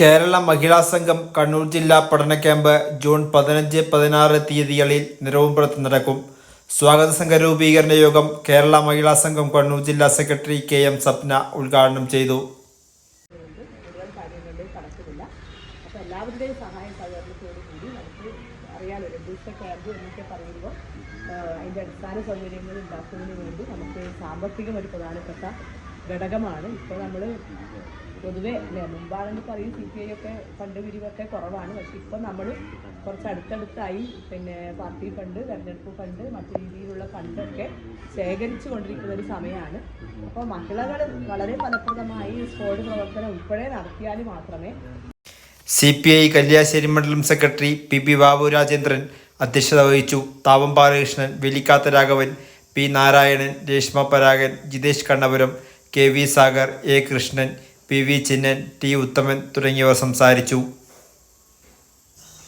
കേരള മഹിളാ സംഘം കണ്ണൂർ ജില്ലാ പഠന ക്യാമ്പ് ജൂൺ പതിനഞ്ച് പതിനാറ് തീയതികളിൽ നിരവുംപുറത്ത് നടക്കും. സ്വാഗത സംഘ രൂപീകരണ യോഗം കേരള മഹിളാ സംഘം കണ്ണൂർ ജില്ലാ സെക്രട്ടറി കെ എം സപ്ന ഉദ്ഘാടനം ചെയ്തു. അപ്പോൾ എല്ലാവരുടെയും സഹായം സഹകരണത്തോടു കൂടി നമുക്ക് അറിയാലോ രണ്ട് ദിവസത്തെ ക്യാമ്പ് എന്നൊക്കെ പറയുമ്പോൾ അതിന്റെ അടിസ്ഥാന സൗകര്യങ്ങൾ ഉണ്ടാക്കുന്നതിന് വേണ്ടി നമുക്ക് സാമ്പത്തികം ഒരു പ്രധാനപ്പെട്ട ഘടകമാണ്. ഇപ്പോൾ നമ്മൾ പൊതുവെ അല്ലേ മുമ്പാണെന്ന് പറയും സി പി ഐ ഒക്കെ ഫണ്ട് പിരിവൊക്കെ കുറവാണ്. പക്ഷെ ഇപ്പം നമ്മൾ കുറച്ച് അടുത്തടുത്തായി പിന്നെ പാർട്ടി ഫണ്ട് തെരഞ്ഞെടുപ്പ് ഫണ്ട് മറ്റു രീതിയിലുള്ള ഫണ്ടൊക്കെ ശേഖരിച്ചു കൊണ്ടിരിക്കുന്ന ഒരു സമയമാണ് അപ്പോൾ മഹിളകൾ വളരെ ഫലപ്രദമായി ഈ സ്ക്വാഡ് പ്രവർത്തനം ഉൾപ്പെടെ നടത്തിയാൽ മാത്രമേ സി പി ഐ കല്യാശ്ശേരി മണ്ഡലം secretary P B Babu Rajendran അധ്യക്ഷത വഹിച്ചു. Thavam Balakrishnan വെലിക്കാത്ത Raghavan P. Narayanan Reshma Paragan Jithesh Kannapuram K V Sagar A Krishnan P V Chinnan T Uthaman തുടങ്ങിയവർ സംസാരിച്ചു.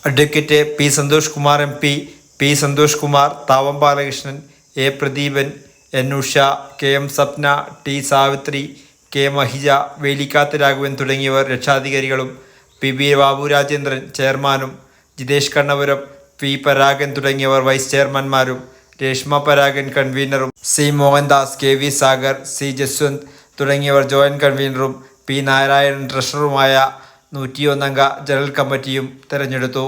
Advocate P Santhosh Kumar M P P Santhosh Kumar Thavam Balakrishnan A Pradeepan N Usha K M Sapna T Savithri K Mahija Velikkath Raghavan തുടങ്ങിയവർ രക്ഷാധികാരികളും P B Babu Rajendran ചെയർമാനും Jithesh Kannapuram P Paragan തുടങ്ങിയവർ vice ചെയർമാൻമാരും Reshma Paragan കൺവീനറും C Mohandas K V Sagar C Jaswanth തുടങ്ങിയവർ joint കൺവീനറും P Narayanan ട്രഷററുമായ നൂറ്റിയൊന്നംഗ general കമ്മിറ്റിയും തെരഞ്ഞെടുത്തു.